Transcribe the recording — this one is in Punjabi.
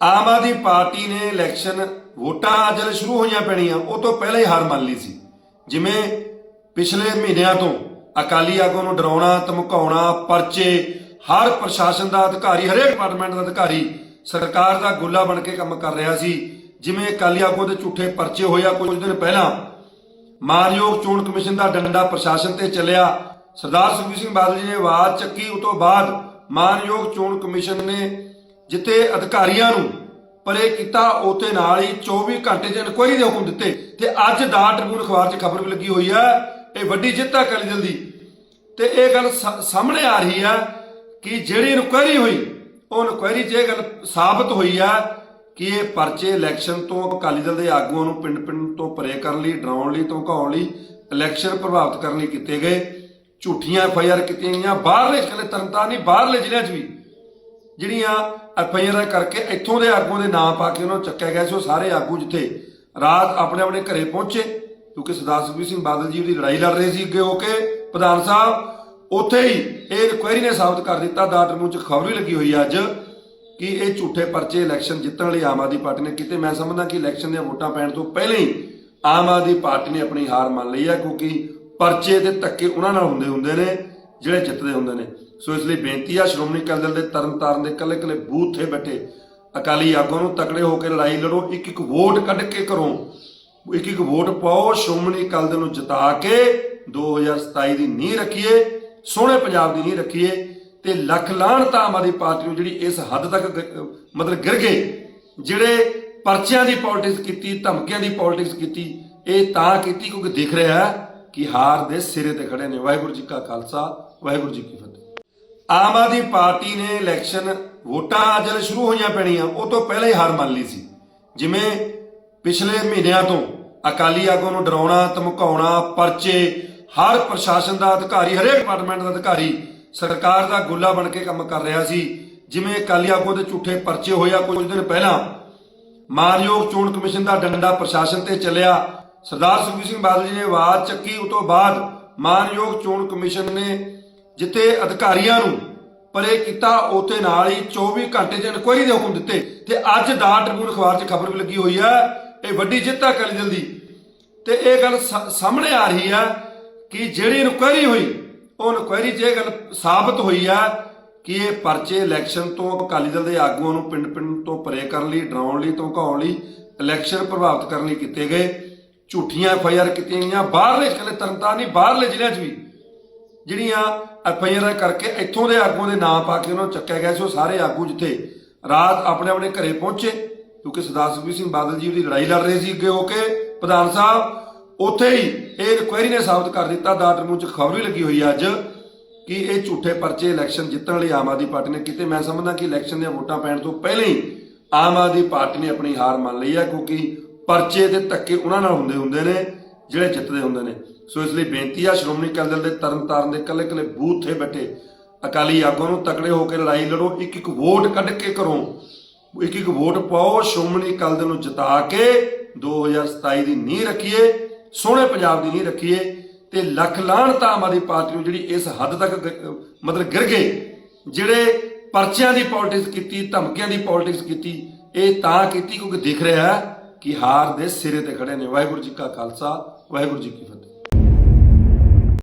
ਆਮ ਆਦਮੀ ਪਾਰਟੀ ਨੇ ਇਲੈਕਸ਼ਨ ਵੋਟਾਂ ਜਦੋਂ ਸ਼ੁਰੂ ਹੋਈਆਂ ਪੈਣੀਆਂ, ਉਹ ਤੋਂ ਪਹਿਲਾਂ ਹੀ ਹਾਰ ਮੰਨ ਲਈ ਸੀ। ਜਿਵੇਂ ਪਿਛਲੇ ਮਹੀਨਿਆਂ ਤੋਂ ਅਕਾਲੀ ਆਗੂ ਨੂੰ ਡਰਾਉਣਾ, ਧਮਕਾਉਣਾ, ਪਰਚੇ, ਹਰ ਪ੍ਰਸ਼ਾਸਨ ਦਾ ਅਧਿਕਾਰੀ, ਹਰੇਕ ਡਿਪਾਰਟਮੈਂਟ ਦਾ ਅਧਿਕਾਰੀ ਸਰਕਾਰ ਦਾ ਗੁੱਲਾ ਬਣ ਕੇ ਕੰਮ ਕਰ ਰਿਹਾ ਸੀ। ਜਿਵੇਂ ਅਕਾਲੀ ਆਗੂ ਦੇ ਝੂਠੇ ਪਰਚੇ ਹੋਇਆ ਕੁਝ ਦਿਨ ਪਹਿਲਾਂ, ਮਾਨਯੋਗ ਚੋਣ ਕਮਿਸ਼ਨ ਦਾ ਡੰਡਾ ਪ੍ਰਸ਼ਾਸਨ ਤੇ ਚੱਲਿਆ। ਸਰਦਾਰ ਸੁਖਬੀਰ ਸਿੰਘ ਬਾਦਲ ਜੀ ਨੇ ਆਵਾਜ਼ ਚੱਕੀ ਉਸ ਤੋਂ ਬਾਅਦ ਮਾਨਯੋਗ ਚੋਣ ਕਮਿਸ਼ਨ ਨੇ ਜਿੱਥੇ ਅਧਿਕਾਰੀਆਂ ਨੂੰ ਪਰੇ ਕੀਤਾ ਉਤੇ ਨਾਲ ਹੀ 24 ਘੰਟੇ ਦੀ ਇਨਕੁਆਇਰੀ ਦੇ ਹੁਕਮ ਦਿੱਤੇ। ਤੇ ਅੱਜ ਦਾ ਟ੍ਰਿਬਿਊਨ ਅਖਬਾਰ 'ਚ ਖਬਰ ਵੀ ਲੱਗੀ ਹੋਈ ਹੈ ਇਹ ਵੱਡੀ ਜਿੱਤ ਹੈ ਅਕਾਲੀ ਦਲ ਦੀ। ਤੇ ਇਹ ਗੱਲ ਸਾਹਮਣੇ ਆ ਰਹੀ ਹੈ ਕਿ ਜਿਹੜੀ ਇਨਕੁਆਇਰੀ ਹੋਈ, ਉਹ ਇਨਕੁਆਇਰੀ 'ਚ ਇਹ ਗੱਲ ਸਾਬਤ ਹੋਈ ਹੈ ਕਿ ਇਹ ਪਰਚੇ ਇਲੈਕਸ਼ਨ ਤੋਂ ਅਕਾਲੀ ਦਲ ਦੇ ਆਗੂਆਂ ਨੂੰ ਪਿੰਡ-ਪਿੰਡ ਤੋਂ ਪਰੇ ਕਰਨ ਲਈ, ਡਰਾਉਣ ਲਈ, ਧਮਕਾਉਣ ਲਈ ਇਲੈਕਸ਼ਨ ਪ੍ਰਭਾਵਿਤ ਕਰਨ ਲਈ ਕੀਤੇ ਗਏ। ਝੂਠੀਆਂ ਐਫਆਈਆਰ ਕੀਤੀਆਂ ਗਈਆਂ, ਬਾਹਰਲੇ, ਇਕੱਲੇ ਤਰਨਤਾਰਨ ਬਾਹਰਲੇ ਜ਼ਿਲ੍ਹਿਆਂ 'ਚ ਵੀ। ਜਿਹੜੀਆਂ ਐਫਆਈਆਰ ਕਰਕੇ ਇੱਥੋਂ ਦੇ ਆਗੂਆਂ ਦੇ ਨਾਂ ਪਾ ਕੇ ਉਹਨਾਂ ਨੂੰ ਚੱਕਿਆ ਗਿਆ ਸੀ, ਉਹ ਸਾਰੇ ਆਗੂ ਜਿੱਥੇ ਰਾਤ ਆਪਣੇ ਆਪਣੇ ਘਰੇ ਪਹੁੰਚੇ, ਕਿਉਂਕਿ ਸਰਦਾਰ ਸੁਖਬੀਰ ਸਿੰਘ ਬਾਦਲ ਜੀ ਉਹਦੀ ਲੜਾਈ ਲੜ ਰਹੇ ਸੀ ਅੱਗੇ ਹੋ ਕੇ, ਪ੍ਰਧਾਨ ਸਾਹਿਬ, ਉੱਥੇ ਹੀ ਇਹ ਇਨਕੁਆਇਰੀ ਨੇ ਸਾਬਤ ਕਰ ਦਿੱਤਾ ਦਾ ਟਰਮੂ ਚ ਖਬਰ ਵੀ ਲੱਗੀ ਹੋਈ ਹੈ ਅੱਜ ਕਿ ਇਹ ਝੂਠੇ ਪਰਚੇ ਇਲੈਕਸ਼ਨ ਜਿੱਤਣ ਲਈ ਆਮ ਆਦਮੀ ਪਾਰਟੀ ਨੇ ਕੀਤੇ। ਮੈਂ ਸਮਝਦਾ ਕਿ ਇਲੈਕਸ਼ਨ ਦੀਆਂ ਵੋਟਾਂ ਪੈਣ ਤੋਂ ਪਹਿਲਾਂ ਹੀ ਆਮ ਆਦਮੀ ਪਾਰਟੀ ਨੇ ਆਪਣੀ ਹਾਰ ਮੰਨ ਲਈ ਹੈ ਕਿਉਂਕਿ ਪਰਚੇ ਤੇ ਧੱਕੇ ਉਹਨਾਂ ਨਾਲ ਹੁੰਦੇ ਹੁੰਦੇ ਨੇ, ਜਿਹੜੇ ਜਿੱਤਦੇ ਹੁੰਦੇ ਨੇ। ਸੋ ਇਸ ਲਈ ਬੇਨਤੀ ਆ, ਸ਼੍ਰੋਮਣੀ ਅਕਾਲੀ ਦਲ ਦੇ ਤਰਨਤਾਰਨ ਦੇ ਇਕੱਲੇ ਇਕੱਲੇ ਬੂਥ ਤੇ ਬੈਠੇ। ਅਕਾਲੀ ਆਗੂਆਂ ਨੂੰ ਤਕੜੇ ਹੋ ਕੇ ਲੜਾਈ ਲੜੋ ਇੱਕ ਇੱਕ ਵੋਟ ਕੱਢ ਕੇ ਕਰੋ। ਇੱਕ ਇੱਕ ਵੋਟ ਪਾਓ, ਸ਼੍ਰੋਮਣੀ ਅਕਾਲੀ ਦਲ ਨੂੰ ਜਿਤਾ ਕੇ 2027 ਦੀ ਨੀਂਹ ਰੱਖੀਏ, ਸੋਹਣੇ ਪੰਜਾਬ ਦੀ ਨੀਂਹ ਰੱਖੀਏ ਤੇ ਲੱਖ ਲਾਹਣ ਤਾਂ ਆਮ ਆਦਮੀ ਪਾਰਟੀ ਨੂੰ ਜਿਹੜੀ ਇਸ ਹੱਦ ਤੱਕ ਮਤਲਬ ਗਿਰ ਗਏ, ਜਿਹੜੇ ਪਰਚਿਆਂ ਦੀ ਪੋਲਿਟਿਕਸ ਕੀਤੀ, ਧਮਕੀਆਂ ਦੀ ਪੋਲਿਟਿਕਸ ਕੀਤੀ, ਇਹ ਤਾਂ ਕੀਤੀ ਕਿਉਂਕਿ ਦਿਖ ਰਿਹਾ ਕਿ ਹਾਰ ਦੇ ਸਿਰੇ ਤੇ ਖੜੇ ਨੇ। ਵਾਹਿਗੁਰੂ ਜੀ ਕਾ ਖਾਲਸਾ, ਵਾਹਿਗੁਰੂ ਜੀ ਕੀ ਆਮ ਆਦਮੀ ਪਾਰਟੀ ਨੇ ਇਲੈਕਸ਼ਨ ਵੋਟਾਂ ਜਦੋਂ ਸ਼ੁਰੂ ਹੋਈਆਂ ਪੈਣੀਆਂ, ਉਹ ਤੋਂ ਪਹਿਲਾਂ ਹੀ ਹਾਰ ਮੰਨ ਲਈ ਸੀ। ਜਿਵੇਂ ਪਿਛਲੇ ਮਹੀਨਿਆਂ ਤੋਂ ਅਕਾਲੀ ਆਗੂ ਨੂੰ ਡਰਾਉਣਾ, ਧਮਕਾਉਣਾ, ਪਰਚੇ, ਹਰ ਪ੍ਰਸ਼ਾਸਨ ਦਾ ਅਧਿਕਾਰੀ, ਹਰੇਕ ਡਿਪਾਰਟਮੈਂਟ ਦਾ ਅਧਿਕਾਰੀ ਸਰਕਾਰ ਦਾ ਗੁੱਲਾ ਬਣ ਕੇ ਕੰਮ ਕਰ ਰਿਹਾ ਸੀ। ਜਿਵੇਂ ਅਕਾਲੀ ਆਗੂ ਦੇ ਝੂਠੇ ਪਰਚੇ ਹੋਇਆ ਕੁਝ ਦਿਨ ਪਹਿਲਾਂ, ਮਾਨਯੋਗ ਚੋਣ ਕਮਿਸ਼ਨ ਦਾ ਡੰਡਾ ਪ੍ਰਸ਼ਾਸਨ ਤੇ ਚੱਲਿਆ। ਸਰਦਾਰ ਸੁਖਬੀਰ ਸਿੰਘ ਬਾਦਲ ਜੀ ਨੇ ਆਵਾਜ਼ ਚੱਕੀ ਉਸ ਤੋਂ ਬਾਅਦ ਮਾਨਯੋਗ ਚੋਣ ਕਮਿਸ਼ਨ ਨੇ ਜਿੱਥੇ ਅਧਿਕਾਰੀਆਂ ਨੂੰ ਪਰੇ ਕੀਤਾ ਉਤੇ ਨਾਲ ਹੀ 24 ਘੰਟੇ ਚ ਇਨਕੁਆਇਰੀ ਦੇ ਹੁਕਮ ਦਿੱਤੇ। ਤੇ ਅੱਜ ਦਾ ਟ੍ਰਿਬਿਊਨ ਅਖਬਾਰ 'ਚ ਖਬਰ ਵੀ ਲੱਗੀ ਹੋਈ ਹੈ, ਇਹ ਵੱਡੀ ਜਿੱਤ ਹੈ ਅਕਾਲੀ ਦਲ ਦੀ। ਤੇ ਇਹ ਗੱਲ ਸਾਹਮਣੇ ਆ ਰਹੀ ਹੈ ਕਿ ਜਿਹੜੀ ਇਨਕੁਆਇਰੀ ਹੋਈ, ਉਹ ਇਨਕੁਆਇਰੀ 'ਚ ਇਹ ਗੱਲ ਸਾਬਤ ਹੋਈ ਹੈ ਕਿ ਇਹ ਪਰਚੇ ਇਲੈਕਸ਼ਨ ਤੋਂ ਅਕਾਲੀ ਦਲ ਦੇ ਆਗੂਆਂ ਨੂੰ ਪਿੰਡ-ਪਿੰਡ ਤੋਂ ਪਰੇ ਕਰਨ ਲਈ, ਡਰਾਉਣ ਲਈ, ਧਮਕਾਉਣ ਲਈ ਇਲੈਕਸ਼ਨ ਪ੍ਰਭਾਵਿਤ ਕਰਨ ਲਈ ਕੀਤੇ ਗਏ। ਝੂਠੀਆਂ ਐਫਆਈਆਰ ਕੀਤੀਆਂ ਗਈਆਂ, ਬਾਹਰਲੇ, ਇਕੱਲੇ ਤਰਨਤਾਰਨ ਨਹੀਂ, ਬਾਹਰਲੇ ਜ਼ਿਲ੍ਹਿਆਂ 'ਚ ਵੀ। ਜਿਹੜੀਆਂ ਐਫਆਈਆਰ ਕਰਕੇ ਇੱਥੋਂ ਦੇ ਆਗੂਆਂ ਦੇ ਨਾਂ ਪਾ ਕੇ ਉਹਨਾਂ ਨੂੰ ਚੱਕਿਆ ਗਿਆ ਸੀ, ਉਹ ਸਾਰੇ ਆਗੂ ਜਿੱਥੇ ਰਾਤ ਆਪਣੇ ਆਪਣੇ ਘਰੇ ਪਹੁੰਚੇ, ਕਿਉਂਕਿ ਸਰਦਾਰ ਸੁਖਬੀਰ ਸਿੰਘ ਬਾਦਲ ਜੀ ਉਹਦੀ ਲੜਾਈ ਲੜ ਰਹੇ ਸੀ ਅੱਗੇ ਹੋ ਕੇ, ਪ੍ਰਧਾਨ ਸਾਹਿਬ, ਉੱਥੇ ਹੀ ਇਹ ਇਨਕੁਆਇਰੀ ਨੇ ਸਾਬਤ ਕਰ ਦਿੱਤਾ ਦਾ ਟਰਮੂ ਚ ਖਬਰ ਵੀ ਲੱਗੀ ਹੋਈ ਹੈ ਅੱਜ, ਕਿ ਇਹ ਝੂਠੇ ਪਰਚੇ ਇਲੈਕਸ਼ਨ ਜਿੱਤਣ ਲਈ ਆਮ ਆਦਮੀ ਪਾਰਟੀ ਨੇ ਕੀਤੇ। ਮੈਂ ਸਮਝਦਾ ਕਿ ਇਲੈਕਸ਼ਨ ਦੀਆਂ ਵੋਟਾਂ ਪੈਣ ਤੋਂ ਪਹਿਲਾਂ ਹੀ ਆਮ ਆਦਮੀ ਪਾਰਟੀ ਨੇ ਆਪਣੀ ਹਾਰ ਮੰਨ ਲਈ ਹੈ ਕਿਉਂਕਿ ਪਰਚੇ ਤੇ ਧੱਕੇ ਉਹਨਾਂ ਨਾਲ ਹੁੰਦੇ ਹੁੰਦੇ ਨੇ, ਜਿਹੜੇ ਜਿੱਤਦੇ ਹੁੰਦੇ ਨੇ। ਸੋ ਇਸ ਲਈ ਬੇਨਤੀ ਆ, ਸ਼੍ਰੋਮਣੀ ਅਕਾਲੀ ਦਲ ਦੇ ਤਰਨਤਾਰਨ ਦੇ ਇਕੱਲੇ ਇਕੱਲੇ ਬੂਥ ਤੇ ਬੈਠੇ ਅਕਾਲੀ ਆਗੂਆਂ ਨੂੰ ਤਕੜੇ ਹੋ ਕੇ ਲੜਾਈ ਲੜੋ ਇੱਕ ਇੱਕ ਵੋਟ ਕੱਢ ਕੇ ਕਰੋ। ਇੱਕ ਇੱਕ ਵੋਟ ਪਾਓ, ਸ਼੍ਰੋਮਣੀ ਅਕਾਲੀ ਦਲ ਨੂੰ ਜਿਤਾ ਕੇ 2027 ਦੀ ਨੀਂਹ ਰੱਖੀਏ, ਸੋਹਣੇ ਪੰਜਾਬ ਦੀ ਨੀਂਹ ਰੱਖੀਏ ਤੇ ਲੱਖ ਲਾਹਣ ਤਾਂ ਆਮ ਆਦਮੀ ਪਾਰਟੀ ਨੂੰ ਜਿਹੜੀ ਇਸ ਹੱਦ ਤੱਕ ਮਤਲਬ ਗਿਰ ਗਏ, ਜਿਹੜੇ ਪਰਚਿਆਂ ਦੀ ਪੋਲਿਟਿਕਸ ਕੀਤੀ, ਧਮਕੀਆਂ ਦੀ ਪੋਲਿਟਿਕਸ ਕੀਤੀ, ਇਹ ਤਾਂ ਕੀਤੀ ਕਿਉਂਕਿ ਦਿਖ ਰਿਹਾ ਕਿ ਹਾਰ ਦੇ ਸਿਰੇ ਤੇ ਖੜੇ ਨੇ। ਵਾਹਿਗੁਰੂ ਜੀ ਕਾ ਖਾਲਸਾ, ਵਾਹਿਗੁਰੂ ਜੀ ਕੀ ਫਤਿਹ।